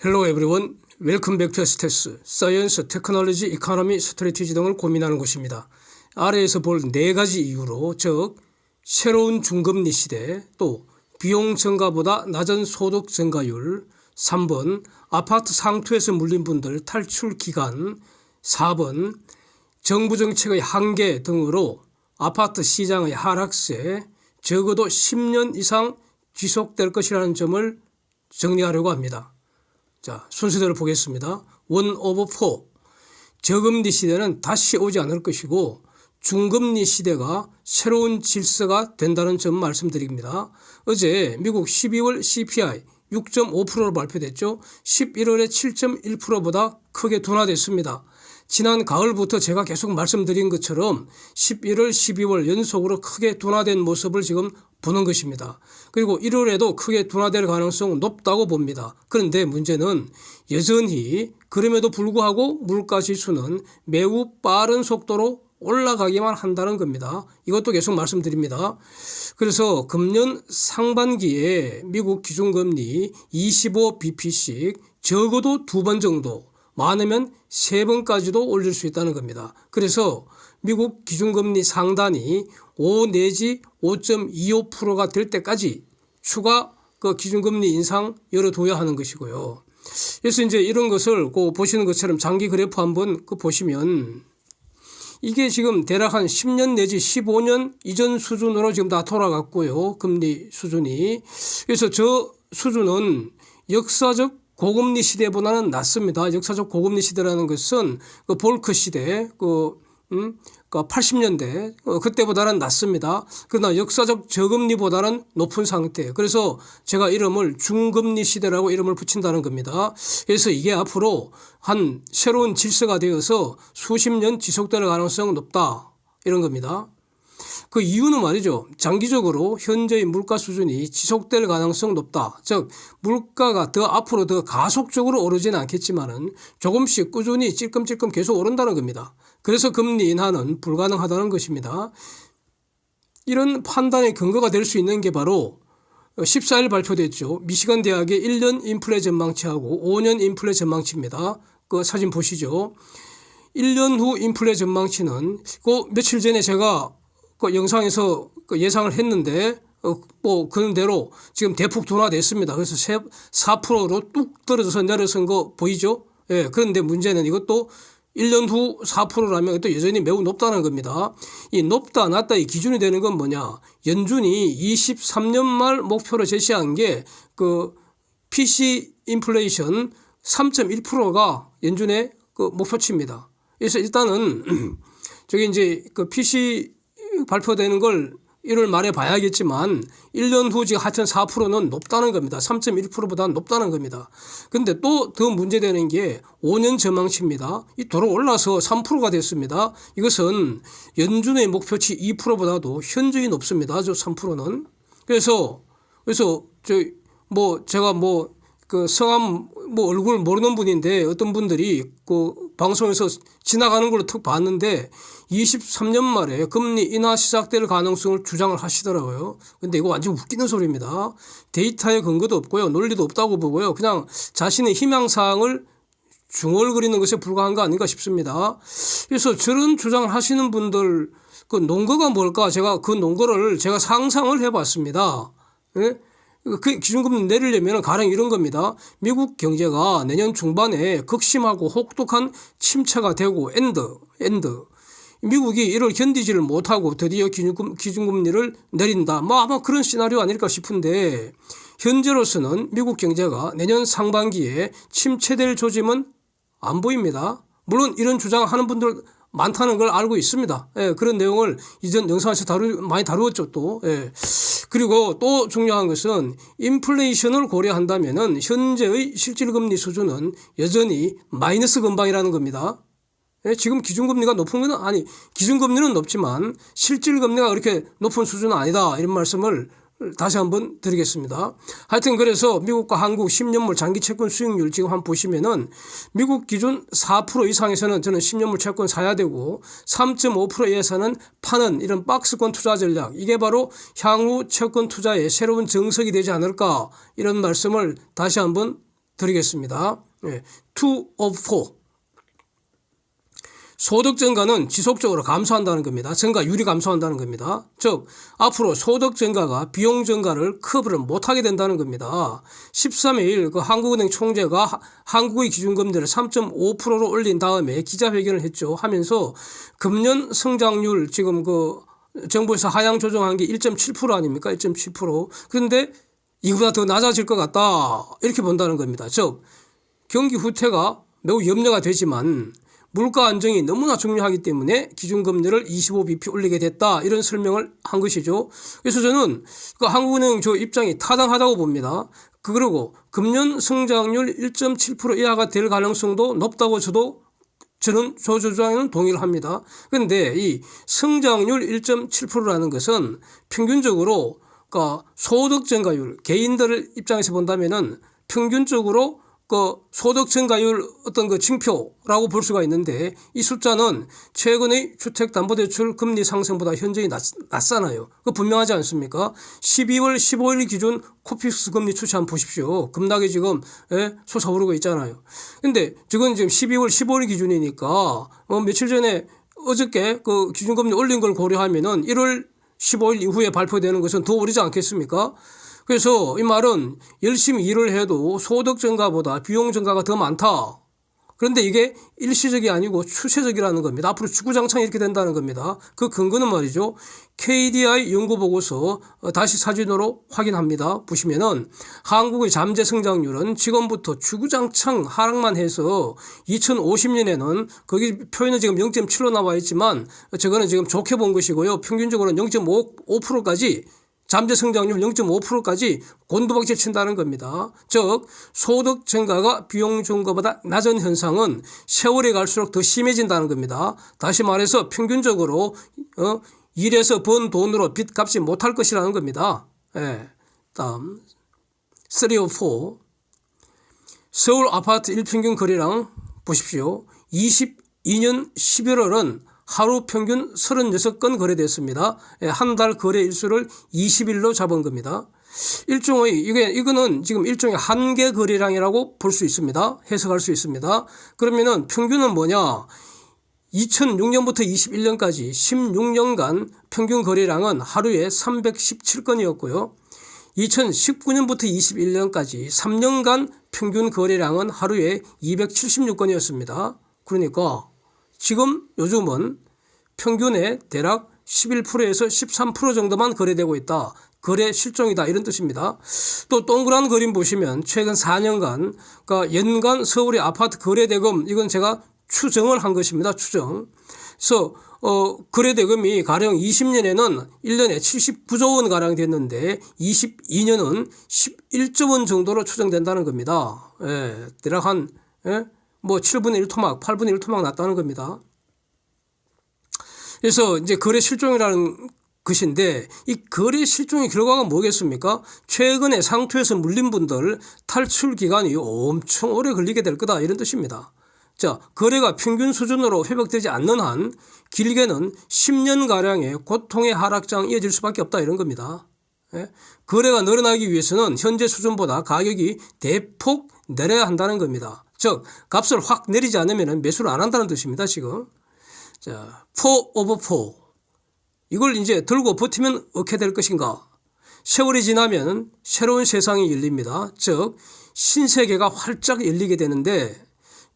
Hello everyone. Welcome back to 스테스 사이언스, 테크놀로지, 이코노미, 스트레티지 등을 고민하는 곳입니다. 아래에서 볼 네 가지 이유로 즉 새로운 중금리 시대 또 비용 증가보다 낮은 소득 증가율 3번 아파트 상투에서 물린 분들 탈출 기간 4번 정부 정책의 한계 등으로 아파트 시장의 하락세 적어도 10년 이상 지속될 것이라는 점을 정리하려고 합니다. 자, 순서대로 보겠습니다. 원 오브 포. 저금리 시대는 다시 오지 않을 것이고 중금리 시대가 새로운 질서가 된다는 점 말씀드립니다. 어제 미국 12월 CPI 6.5%로 발표됐죠. 11월에 7.1%보다 크게 둔화됐습니다. 지난 가을부터 제가 계속 말씀드린 것처럼 11월, 12월 연속으로 크게 둔화된 모습을 지금 보는 것입니다. 그리고 1월에도 크게 둔화될 가능성 높다고 봅니다. 그런데 문제는 여전히 그럼에도 불구하고 물가 지수는 매우 빠른 속도로 올라가기만 한다는 겁니다. 이것도 계속 말씀드립니다. 그래서 금년 상반기에 미국 기준금리 25bp씩 적어도 두 번 정도 많으면 세 번까지도 올릴 수 있다는 겁니다. 그래서 미국 기준금리 상단이 5 내지 5.25%가 될 때까지 추가 그 기준금리 인상 열어둬야 하는 것이고요. 그래서 이제 이런 것을 그 보시는 것처럼 장기 그래프 한번 그 보시면 이게 지금 대략 한 10년 내지 15년 이전 수준으로 지금 다 돌아갔고요. 금리 수준이. 그래서 저 수준은 역사적 고금리 시대보다는 낮습니다. 역사적 고금리 시대라는 것은 그 볼크 시대, 그, 음, 그 80년대, 어, 그때보다는 낮습니다. 그러나 역사적 저금리보다는 높은 상태. 그래서 제가 이름을 중금리 시대라고 이름을 붙인다는 겁니다. 그래서 이게 앞으로 한 새로운 질서가 되어서 수십 년 지속될 가능성은 높다. 이런 겁니다. 그 이유는 말이죠. 장기적으로 현재의 물가 수준이 지속될 가능성 높다. 즉 물가가 더 앞으로 더 가속적으로 오르지는 않겠지만은 조금씩 꾸준히 찔끔찔끔 계속 오른다는 겁니다. 그래서 금리 인하는 불가능하다는 것입니다. 이런 판단의 근거가 될 수 있는 게 바로 14일 발표됐죠. 미시간 대학의 1년 인플레 전망치하고 5년 인플레 전망치입니다. 그 사진 보시죠. 1년 후 인플레 전망치는 그 며칠 전에 제가 그 영상에서 그 예상을 했는데 어, 뭐 그런 대로 지금 대폭 둔화됐습니다. 그래서 4%로 뚝 떨어져서 내려선 거 보이죠? 예. 그런데 문제는 이것도 1년 후 4%라면 또 여전히 매우 높다는 겁니다. 이 높다 낮다 이 기준이 되는 건 뭐냐? 연준이 23년 말 목표로 제시한 게 그 PC 인플레이션 3.1%가 연준의 그 목표치입니다. 그래서 일단은 저기 이제 그 PC 발표되는 걸 1월 말에 봐야겠지만 1년 후 지금 하여튼 4%는 높다는 겁니다. 3.1%보다 높다는 겁니다. 근데 또 더 문제되는 게 5년 전망치입니다. 이 도로 올라서 3%가 됐습니다. 이것은 연준의 목표치 2%보다도 현저히 높습니다. 저 3%는. 그래서 그래서 저 뭐 제가 뭐 그 성함 뭐 얼굴 모르는 분인데 어떤 분들이 그 방송에서 지나가는 걸로 툭 봤는데 23년 말에 금리 인하 시작될 가능성을 주장을 하시더라고요. 근데 이거 완전 웃기는 소리입니다. 데이터에 근거도 없고요. 논리도 없다고 보고요. 그냥 자신의 희망사항을 중얼거리는 것에 불과한 거 아닌가 싶습니다. 그래서 저런 주장을 하시는 분들 그 논거가 뭘까? 제가 그 논거를 제가 상상을 해봤습니다. 예? 그 기준금리 내리려면 가령 이런 겁니다. 미국 경제가 내년 중반에 극심하고 혹독한 침체가 되고 엔드, 엔드. 미국이 이를 견디지를 못하고 드디어 기준금, 기준금리를 내린다. 뭐 아마 그런 시나리오 아닐까 싶은데 현재로서는 미국 경제가 내년 상반기에 침체될 조짐은 안 보입니다. 물론 이런 주장하는 분들 많다는 걸 알고 있습니다. 예, 그런 내용을 이전 영상에서 다루, 많이 다루었죠, 또. 예. 그리고 또 중요한 것은 인플레이션을 고려한다면은 현재의 실질금리 수준은 여전히 마이너스 근방이라는 겁니다. 예, 지금 기준금리가 높은 건 아니, 기준금리는 높지만 실질금리가 그렇게 높은 수준은 아니다. 이런 말씀을 다시 한번 드리겠습니다. 하여튼 그래서 미국과 한국 10년물 장기 채권 수익률 지금 한번 보시면은 미국 기준 4% 이상에서는 저는 10년물 채권 사야 되고 3.5% 이하에서는 파는 이런 박스권 투자 전략 이게 바로 향후 채권 투자의 새로운 정석이 되지 않을까 이런 말씀을 다시 한번 드리겠습니다. 예, 2 of 4. 소득 증가는 지속적으로 감소한다는 겁니다. 증가율이 감소한다는 겁니다. 즉 앞으로 소득 증가가 비용 증가를 커버를 못하게 된다는 겁니다. 13일 1그 한국은행 총재가 하- 한국의 기준금리를 3.5%로 올린 다음에 기자회견을 했죠. 하면서 금년 성장률 지금 그 정부에서 하향 조정한 게 1.7% 아닙니까? 1.7%. 그런데 이보다 더 낮아질 것 같다. 이렇게 본다는 겁니다. 즉 경기 후퇴가 매우 염려가 되지만 물가 안정이 너무나 중요하기 때문에 기준금리를 25bp 올리게 됐다 이런 설명을 한 것이죠. 그래서 저는 그 한국은행 저 입장이 타당하다고 봅니다. 그 그리고 금년 성장률 1.7% 이하가 될 가능성도 높다고 저도 저는 저 주장에는 동의를 합니다. 그런데 이 성장률 1.7%라는 것은 평균적으로 그러니까 소득 증가율 개인들 입장에서 본다면은 평균적으로 그 소득 증가율 어떤 그 징표라고 볼 수가 있는데 이 숫자는 최근의 주택담보대출 금리 상승보다 현저히 낮, 낮잖아요. 그 분명하지 않습니까? 12월 15일 기준 코픽스 금리 추시 한번 보십시오. 급락이 지금 예? 솟아오르고 있잖아요. 근데 지금 지금 12월 15일 기준이니까 어, 며칠 전에 어저께 그 기준금리 올린 걸 고려하면은 1월 15일 이후에 발표되는 것은 더 오르지 않겠습니까? 그래서 이 말은 열심히 일을 해도 소득 증가보다 비용 증가가 더 많다. 그런데 이게 일시적이 아니고 추세적이라는 겁니다. 앞으로 주구장창 이렇게 된다는 겁니다. 그 근거는 말이죠. KDI 연구보고서 어, 다시 사진으로 확인합니다. 보시면은 한국의 잠재 성장률은 지금부터 주구장창 하락만 해서 2050년에는 거기 표현은 지금 0.7로 나와 있지만 저거는 지금 좋게 본 것이고요. 평균적으로는 0.5%까지 잠재 성장률 0.5%까지 곤두박질 친다는 겁니다. 즉 소득 증가가 비용 증가보다 낮은 현상은 세월이 갈수록 더 심해진다는 겁니다. 다시 말해서 평균적으로 어, 일해서 번 돈으로 빚 갚지 못할 것이라는 겁니다. 예. 다음 304 서울 아파트 일평균 거래량 보십시오. 22년 11월은 하루 평균 36건 거래됐습니다. 예, 한달 거래 일수를 20일로 잡은 겁니다. 일종의 이게 이거는 지금 일종의 한계 거래량이라고 볼 수 있습니다. 해석할 수 있습니다. 그러면은 평균은 뭐냐? 2006년부터 21년까지 16년간 평균 거래량은 하루에 317건이었고요. 2019년부터 21년까지 3년간 평균 거래량은 하루에 276건이었습니다. 그러니까 지금 요즘은 평균의 대략 11%에서 13% 정도만 거래되고 있다. 거래 실종이다 이런 뜻입니다. 또 동그란 그림 보시면 최근 4년간 그러니까 연간 서울의 아파트 거래 대금 이건 제가 추정을 한 것입니다. 추정. 그래서 어 거래 대금이 가령 20년에는 1년에 79조 원 가량 됐는데 22년은 11조 원 정도로 추정된다는 겁니다. 예, 대략 한 예? 뭐 7분의 1토막, 8분의 1토막 났다는 겁니다. 그래서 이제 거래 실종이라는 것인데 이 거래 실종의 결과가 뭐겠습니까? 최근에 상투에서 물린 분들 탈출 기간이 엄청 오래 걸리게 될 거다 이런 뜻입니다. 자, 거래가 평균 수준으로 회복되지 않는 한 길게는 10년 가량의 고통의 하락장 이어질 수밖에 없다 이런 겁니다. 예? 거래가 늘어나기 위해서는 현재 수준보다 가격이 대폭 내려야 한다는 겁니다. 즉 값을 확 내리지 않으면 매수를 안 한다는 뜻입니다. 지금 자, 4 over 4 이걸 이제 들고 버티면 어떻게 될 것인가? 세월이 지나면 새로운 세상이 열립니다. 즉 신세계가 활짝 열리게 되는데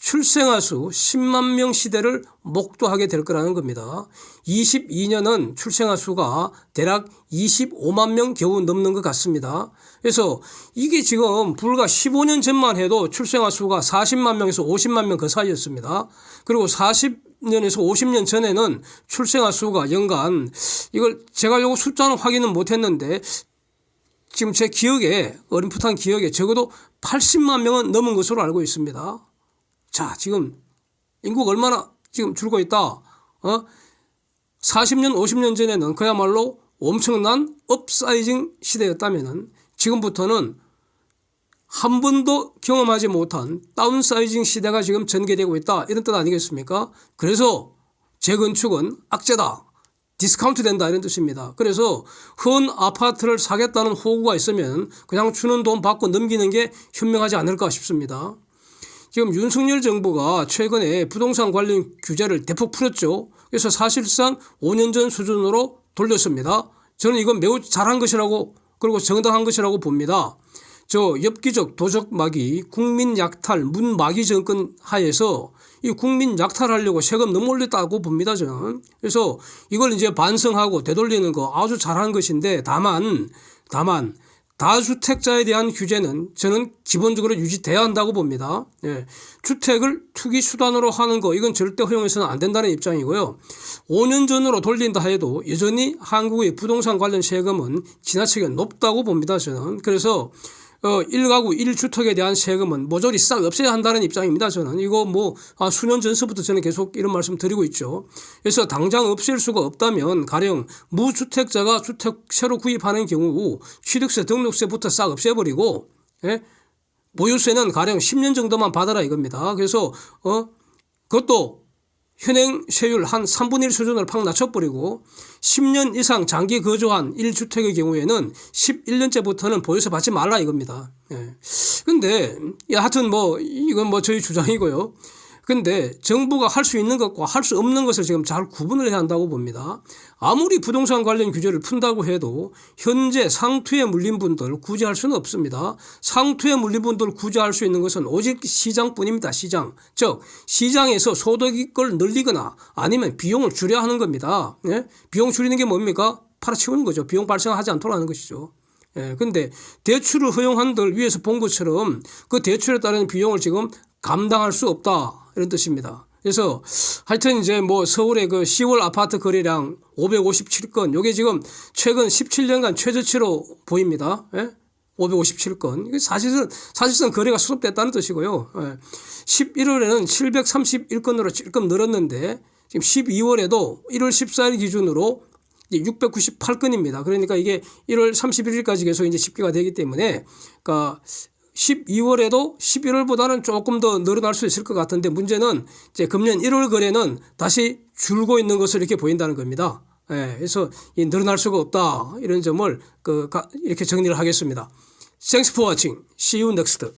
출생아 수 10만 명 시대를 목도하게 될 거라는 겁니다. 22년은 출생아 수가 대략 25만 명 겨우 넘는 것 같습니다. 그래서 이게 지금 불과 15년 전만 해도 출생아 수가 40만 명에서 50만 명 그 사이였습니다. 그리고 40 년에서 50년 전에는 출생아 수가 연간 이걸 제가 요 숫자는 확인은 못했는데 지금 제 기억에 어림풋한 기억에 적어도 80만 명은 넘은 것으로 알고 있습니다. 자, 지금 인구가 얼마나 지금 줄고 있다. 어? 40년, 50년 전에는 그야말로 엄청난 업사이징 시대였다면은 지금부터는 한 번도 경험하지 못한 다운사이징 시대가 지금 전개되고 있다. 이런 뜻 아니겠습니까? 그래서 재건축은 악재다. 디스카운트 된다 이런 뜻입니다. 그래서 헌 아파트를 사겠다는 호구가 있으면 그냥 주는 돈 받고 넘기는 게 현명하지 않을까 싶습니다. 지금 윤석열 정부가 최근에 부동산 관련 규제를 대폭 풀었죠. 그래서 사실상 5년 전 수준으로 돌렸습니다. 저는 이건 매우 잘한 것이라고 그리고 정당한 것이라고 봅니다. 저 엽기적 도적마기 국민 약탈 문마기 정권 하에서 이 국민 약탈하려고 세금 너무 올렸다고 봅니다 저는. 그래서 이걸 이제 반성하고 되돌리는 거 아주 잘한 것인데 다만 다만 다주택자에 대한 규제는 저는 기본적으로 유지돼야 한다고 봅니다. 예. 주택을 투기 수단으로 하는 거 이건 절대 허용해서는 안 된다는 입장이고요. 5년 전으로 돌린다 해도 여전히 한국의 부동산 관련 세금은 지나치게 높다고 봅니다. 저는 그래서 어, 1가구 1주택에 대한 세금은 모조리 싹 없애야 한다는 입장입니다. 저는 이거 뭐 아, 수년 전서부터 저는 계속 이런 말씀 드리고 있죠. 그래서 당장 없앨 수가 없다면 가령 무주택자가 주택 새로 구입하는 경우 취득세 등록세부터 싹 없애버리고 예? 보유세는 가령 10년 정도만 받아라 이겁니다. 그래서 어 그것도 현행 세율 한 3분의 1 수준으로 팍 낮춰버리고 10년 이상 장기 거주한 1주택의 경우에는 11년째부터는 보유세 받지 말라 이겁니다. 예. 근데 하여튼 뭐 이건 뭐 저희 주장이고요. 근데 정부가 할 수 있는 것과 할 수 없는 것을 지금 잘 구분을 해야 한다고 봅니다. 아무리 부동산 관련 규제를 푼다고 해도 현재 상투에 물린 분들 구제할 수는 없습니다. 상투에 물린 분들 구제할 수 있는 것은 오직 시장뿐입니다. 시장. 즉 시장에서 소득을 늘리거나 아니면 비용을 줄여야 하는 겁니다. 예? 비용 줄이는 게 뭡니까? 팔아치우는 거죠. 비용 발생하지 않도록 하는 것이죠. 예, 근데 대출을 허용한들 위에서 본 것처럼 그 대출에 따른 비용을 지금 감당할 수 없다. 이런 뜻입니다. 그래서 하여튼 이제 뭐 서울의 그 10월 아파트 거래량 557건 요게 지금 최근 17년간 최저치로 보입니다. 예? 557건. 이게 사실은, 사실상 거래가 수습됐다는 뜻이고요. 예. 11월에는 731건으로 조금 늘었는데 지금 12월에도 1월 14일 기준으로 698건입니다. 그러니까 이게 1월 31일까지 계속 이제 집계가 되기 때문에 그러니까 12월에도 11월보다는 조금 더 늘어날 수 있을 것 같은데 문제는 이제 금년 1월 거래는 다시 줄고 있는 것을 이렇게 보인다는 겁니다. 예, 그래서 이 늘어날 수가 없다 이런 점을 그 가- 이렇게 정리를 하겠습니다. Thanks for watching. See you next.